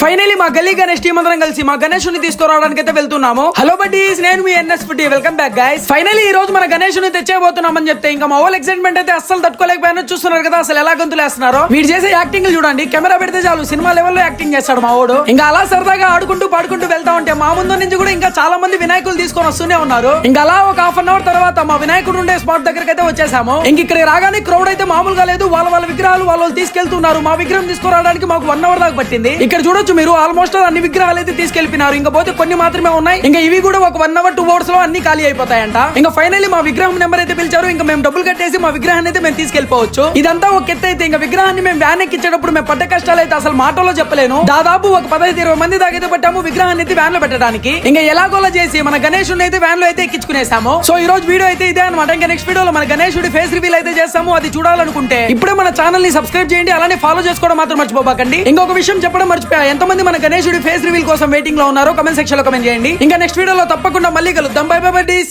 Finally మా గల్లీ Ganesh team అందరం కలిసి మా గణేషుని తీసుకురావడానికి అయితే వెళ్తున్నాము. హలో బడ్డీస్ నేను మీ NS food welcome back guys finally ఈ రోజు మన గణేషుని తెచ్చేయబోతున్నామని చెప్తే ఇంకా మా ఓల్ ఎక్సైట్మెంట్ అయితే అస్సలు తట్టుకోలేకపోయినా. చూస్తున్నారు కదా అసలు ఎలా గంతులు వేస్తున్నారు? వీడు చేసే యాక్టింగ్ చూడండి. కెమెరా పెడితే చాలు సినిమా లెవెల్లో యాక్టింగ్ చేస్తాడు మా వాడు. ఇంకా అలా సరదాగా ఆడుకుంటూ పాడుకుంటూ వెళ్తా ఉంటే మా ముందు నుంచి కూడా ఇంకా చాలా మంది వినాయకులు తీసుకొని వస్తూనే ఉన్నారు. ఇంకా అలా ఒక హాఫ్ అన్ అవర్ తర్వాత మా వినాయకుడు ఉండే స్పాట్ దగ్గరికి అయితే వచ్చేసాము. ఇంక ఇక్కడ రాగానే క్రౌడ్ అయితే మామూలుగా లేదు. వాళ్ళ వాళ్ళ విగ్రహాలు వాళ్ళు తీసుకెళ్తున్నారు. మా విగ్రహం తీసుకురావడానికి మాకు వన్ అవర్ దాకా పట్టింది. ఇక్కడ చూడొచ్చు మీరు ఆల్మోస్ట్ అన్ని విగ్రహాలు అయితే తీసుకెళ్ళిపోయినారు ఇంకా పోతే కొన్ని మాత్రమే ఉన్నాయి. ఇంకా ఇవి కూడా ఒక వన్ అవర్ టూ అవర్స్లో అన్ని ఖాళీ అయిపోతాయంట. ఇంకా ఫైనల్లీ మా విగ్రహం నెంబర్ అయితే పిలిచారు. ఇంకా మేము డబ్బులు కట్టేసి మా విగ్రహాన్ని అయితే మేము తీసుకెళ్ళిపోవచ్చు ఇదంతా ఒక ఎత్తు అయితే. ఇంకా విగ్రహాన్ని మేము వ్యాన్ ఎక్కించేటప్పుడు మేము పడ్డ కష్టాలు అయితే అసలు మాటలో చెప్పలేను. దాదాపు ఒక పదహైదు ఇరవై మంది దాకా అయితే పట్టాము విగ్రహాన్ని అయితే వ్యాన్లో పెట్టడానికి. ఇంకా ఎలాగోలా చేసి మన గణేషుని అయితే వ్యాన్లో అయితే ఎక్కించుకునేసాము. సో ఈ రోజు వీడియో అయితే ఇదే అనమాట ఇంకా నెక్స్ట్ వీడియోలో మన గణేశుడి ఫేస్ రివీల్ అయితే చేస్తాము. అది చూడాలనుకుంటే ఇప్పుడే మన ఛానల్ని సబ్స్క్రైబ్ చేయండి. అలానే ఫాలో చేసుకోవడం మాత్రం మర్చిపోబాకండి. ఇంకొక విషయం చెప్పడం మర్చిపోయా. ఎంతమంది మన గణేశుడి ఫేస్ రివీల్ కోసం వెయిటింగ్లో ఉన్నారో. కమెంట్ సెక్షన్లో కమెంట్ చేయండి. ఇంకా నెక్స్ట్ వీడియోలో తప్పకుండా మళ్ళీ కలుద్దాం. By by buddies